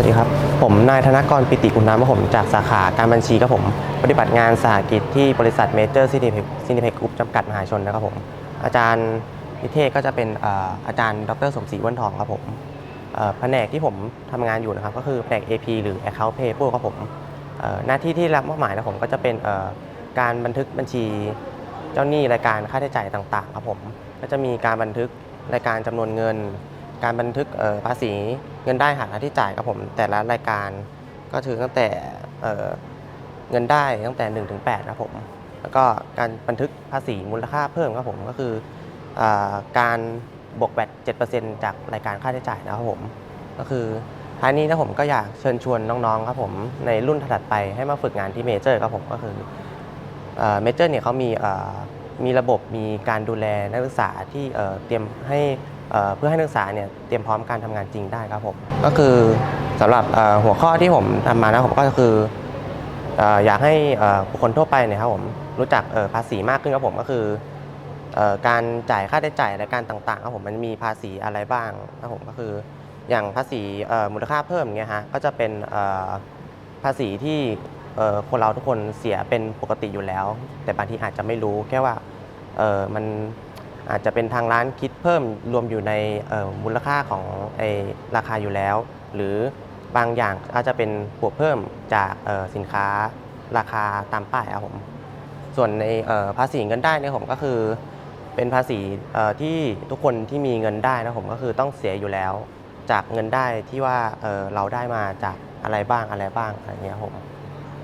วัสดีครับ ผมนายธนกรปิติกุณามผมจากสาขาการบัญชีครับผม ปฏิบัติงานสาหกิจที่บริษัทเมเจอร์ซินิเพ็กซินิเพ็กกรุ๊ปจำกัดมหาชนนะครับผม อาจารย์นิเทศก็จะเป็นอาจารย์ดรสมศรีอ้วนทองครับผมแผนกที่ผมทำงานอยู่นะครับ ก็คือแผนก AP หรือ Account Payable ครับผมหน้าที่ที่รับมอบหมายนะผมก็จะเป็นการบันทึกบัญชีเจ้าหนี้รายการค่าใช้จ่ายต่างๆครับผมก็จะมีการบันทึกรายการจำนวนเงิน การบันทึกภาษีเงินได้หักค่าที่จ่ายครับผมแต่ละรายการก็ถือตั้งแต่เงินได้ตั้งแต่1ถึง8ครับผมแล้วก็การบันทึกภาษีมูลค่าเพิ่มครับผมก็คืออการบวกแบต7%จากรายการค่าใช้จ่ายนะครับผมก็คือท้ายนี้นะผมก็อยากเชิญชวนน้องๆครับผมในรุ่นถัดไปให้มาฝึกงานที่เมเจอร์ครับผมก็คือเมเจอร์เนี่ยเขามีมีระบบมีการดูแลนักศึกษาที่เตรียมให้ เพื่อให้นักศึกษาเนี่ยเตรียมพร้อมการทำงานจริงได้ครับผมก็คือสำหรับหัวข้อที่ผมทำมานะผมก็คืออยากให้บุคคลทั่วไปเนี่ยครับผมรู้จักภาษีมากขึ้นครับผมก็คืออการจ่ายค่าใช้จ่ายรายการต่างๆครับผมมันมีภาษีอะไรบ้างครับผมก็คืออย่างภาษีมูลค่าเพิ่มเงี้ยฮะก็จะเป็นภาษีที่คนเราทุกคนเสียเป็นปกติอยู่แล้ว แต่บางทีอาจจะไม่รู้แค่ว่ามัน อาจจะเป็นทางร้านคิดเพิ่มรวมอยู่ในมูลค่าของไอราคาอยู่แล้ว หรือบางอย่างอาจจะเป็นบวกเพิ่มจากสินค้าราคาตามป้ายครับผมส่วนในภาษีเงินได้เนี่ยผมก็คือ เป็นภาษีที่ทุกคนที่มีเงินได้นะผมก็คือต้องเสียอยู่แล้ว จากเงินได้ที่ว่าเราได้มาจากอะไรบ้างอะไรบ้างอะไรเงี้ยผม